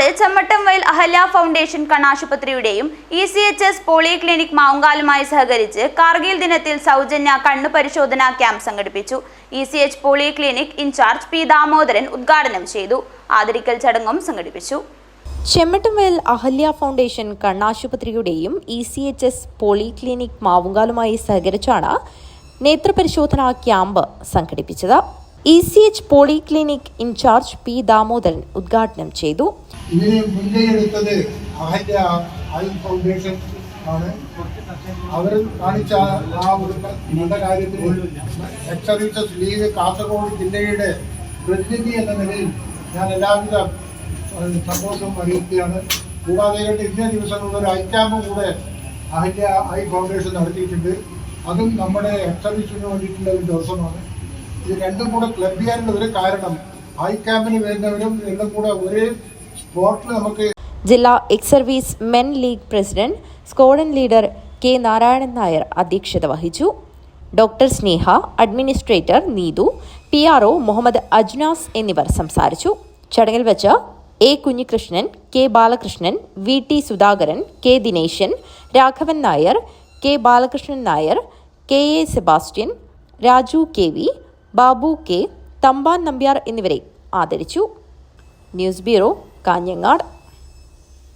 Kanhangad Chemmattamvayal Ahalya foundation കണ്ണാശുപത്രിയുടെയും E C H S polyclinic മാവുങ്കാലുമായി സഹകരിച്ച് കാർഗിൽ ദിനത്തിൽ സൗജന്യ കണ്ണു പരിശോധനാ ക്യാമ്പ് സംഘടിപ്പിച്ചു. E C H polyclinic incharge P Damodaran ഉദ്ഘാടനം ചെയ്തു. ആദരിക്കൽ ചടങ്ങും സംഘടിപ്പിച്ചു. Chemmattumvayal Ahalya foundation കണ്ണാശുപത്രിയുടെയും E C H S polyclinic മാവുങ്കാലുമായി സഹകരിച്ചാണ് നേത്രപരിശോധനാ ക്യാമ്പ് സംഘടിപ്പിച്ചത്. E C H polyclinic incharge P Damodaran ഉദ്ഘാടനം ചെയ്തു. ഐ ഫൗണ്ടേഷൻ ആണ്. അവർ കാണിച്ച ആ കാര്യത്തിൽ കാസർഗോഡ് ജില്ലയുടെ പ്രതിനിധി എന്ന നിലയിൽ ഞാൻ എല്ലാവിധ സന്തോഷം അറിയിക്കുകയാണ്. കൂടാതെ ഇന്നേ ദിവസങ്ങളിൽ ഒരു ഐ ക്യാമ്പ് കൂടെ അഹല്യ ഐ ഫൗണ്ടേഷൻ നടത്തിയിട്ടുണ്ട്. അതും നമ്മുടെ എക്സ് സർവീസിന് വേണ്ടിയിട്ടുള്ള ഒരു ദിവസമാണ്. ഇത് രണ്ടും കൂടെ ക്ലബ് ചെയ്യാനുള്ള ഒരു കാരണം. ഐ ക്യാമ്പിന് വരുന്നവരും എല്ലാം കൂടെ ഒരേ സ്പോട്ടിൽ നമുക്ക് ജില്ലാ ex service men league president squadron leader K Narayanan Nair അധ്യക്ഷത വഹിച്ചു. Doctor Sneha administrator Neethu P R O Muhammad Ajnas എന്നിവർ സംസാരിച്ചു. ചടങ്ങിൽ വെച്ച് A Kunhikrishnan K Balakrishnan V T Sudhakaran K Dineshan Raghavan Nair K Balakrishnan Nair K A Sebastian Raju K V Babu K Thampan Nambiar എന്നിവരെ ആദരിച്ചു. News bureau Kanhangad.